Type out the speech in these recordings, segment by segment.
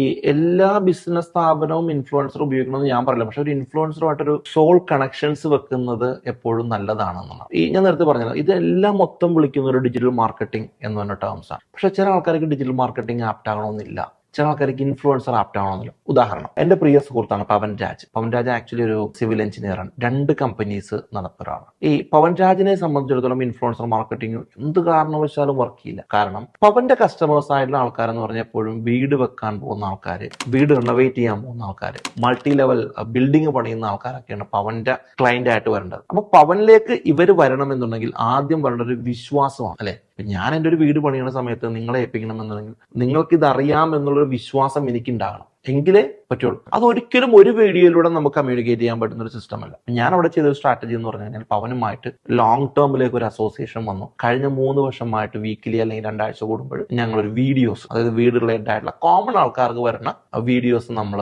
ഈ എല്ലാ ബിസിനസ് സ്ഥാപനവും ഇൻഫ്ലുവൻസർ ഉപയോഗിക്കണമെന്ന് ഞാൻ പറയില്ല. പക്ഷെ ഒരു ഇൻഫ്ലുവൻസറുമായിട്ടൊരു സോൾ കണക്ഷൻസ് വെക്കുന്നത് എപ്പോഴും നല്ലതാണെന്നാണ് ഈ ഞാൻ നേരത്തെ പറഞ്ഞത് ഇതെല്ലാം മൊത്തം വിളിക്കുന്ന ഒരു ഡിജിറ്റൽ മാർക്കറ്റിംഗ് എന്ന് പറഞ്ഞ ആണ് പക്ഷെ ചില ആൾക്കാർക്ക് ഡിജിറ്റൽ മാർക്കറ്റിംഗ് ആപ്റ്റ് ആകണമെന്നില്ല. ചില ആൾക്കാർക്ക് ഇൻഫ്ലുവൻസർ ആപ്റ്റ് ആവണമെന്നില്ല. ഉദാഹരണം എന്റെ പ്രിയ സുഹൃത്താണ് പവൻ രാജ് പവൻ രാജ് ആക്ച്വലി ഒരു സിവിൽ എഞ്ചിനീയറാണ് രണ്ട് കമ്പനീസ് നടത്തുന്നതാണ് ഈ പവൻ രാജിനെ സംബന്ധിച്ചിടത്തോളം ഇൻഫ്ലുവൻസർ മാർക്കറ്റിംഗ് എന്ത് കാരണവശാലും വർക്ക് ചെയ്യില്ല. കാരണം പവന്റെ കസ്റ്റമേഴ്സ് ആയിട്ടുള്ള ആൾക്കാരെന്ന് പറഞ്ഞപ്പോഴും വീട് വെക്കാൻ പോകുന്ന ആൾക്കാർ വീട് റിനോവേറ്റ് ചെയ്യാൻ പോകുന്ന ആൾക്കാർ മൾട്ടി ലെവൽ ബിൽഡിംഗ് പണിയുന്ന ആൾക്കാരൊക്കെയാണ് പവന്റെ ക്ലയന്റ് ആയിട്ട് വരേണ്ടത്. അപ്പൊ പവനിലേക്ക് ഇവർ വരണമെന്നുണ്ടെങ്കിൽ ആദ്യം വരേണ്ട ഒരു വിശ്വാസമാണ് അല്ലെ? ഞാൻ എന്റെ ഒരു വീട് പണിയുന്ന സമയത്ത് നിങ്ങളെ ഏൽപ്പിക്കണം എന്നുണ്ടെങ്കിൽ നിങ്ങൾക്ക് ഇത് അറിയാം എന്നുള്ളൊരു വിശ്വാസം എനിക്കുണ്ടാകണം. എങ്കിലേ പറ്റുള്ളൂ. അത് ഒരിക്കലും ഒരു വീഡിയോയിലൂടെ നമുക്ക് കമ്മ്യൂണിക്കേറ്റ് ചെയ്യാൻ പറ്റുന്ന ഒരു സിസ്റ്റം അല്ല. ഞാൻ അവിടെ ചെയ്ത ഒരു സ്ട്രാറ്റജി എന്ന് പറഞ്ഞു കഴിഞ്ഞാൽ പവനുമായിട്ട് ലോങ് ടേമിലേക്ക് ഒരു അസോസിയേഷൻ വന്നു. കഴിഞ്ഞ മൂന്ന് വർഷമായിട്ട് വീക്കിലി അല്ലെങ്കിൽ രണ്ടാഴ്ച കൂടുമ്പോൾ ഞങ്ങൾ ഒരു വീഡിയോസ് അതായത് വീട് റിലേറ്റഡ് ആയിട്ടുള്ള കോമൺ ആൾക്കാർക്ക് വരുന്ന വീഡിയോസ് നമ്മൾ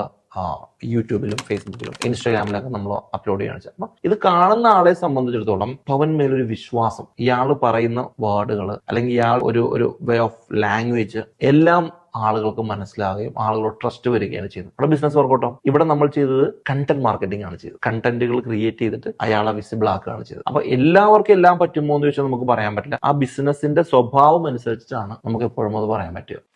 യൂട്യൂബിലും ഫേസ്ബുക്കിലും ഇൻസ്റ്റാഗ്രാമിലൊക്കെ നമ്മൾ അപ്ലോഡ് ചെയ്യണം അപ്പൊ ഇത് കാണുന്ന ആളെ സംബന്ധിച്ചിടത്തോളം പവൻ മേലൊരു വിശ്വാസം. ഇയാൾ പറയുന്ന വേർഡുകൾ അല്ലെങ്കിൽ ഇയാൾ ഒരു ഒരു വേ ഓഫ് ലാംഗ്വേജ് എല്ലാം ആളുകൾക്ക് മനസ്സിലാവുകയും ആളുകളോട് ട്രസ്റ്റ് വരികയാണ് ചെയ്യുന്നത്. നമ്മുടെ ബിസിനസ് വർക്കൗട്ടോ ഇവിടെ നമ്മൾ ചെയ്തത് കണ്ടന്റ് മാർക്കറ്റിംഗ് ആണ് ചെയ്തത്. കണ്ടന്റുകൾ ക്രിയേറ്റ് ചെയ്തിട്ട് അയാളെ വിസിബിൾ ആക്കുകയാണ് ചെയ്തത്. അപ്പൊ എല്ലാവർക്കും എല്ലാം പറ്റുമോ എന്ന് ചോദിച്ചാൽ നമുക്ക് പറയാൻ പറ്റില്ല. ആ ബിസിനസിന്റെ സ്വഭാവം അനുസരിച്ചിട്ടാണ് നമുക്ക് എപ്പോഴും അത് പറയാൻ പറ്റുക.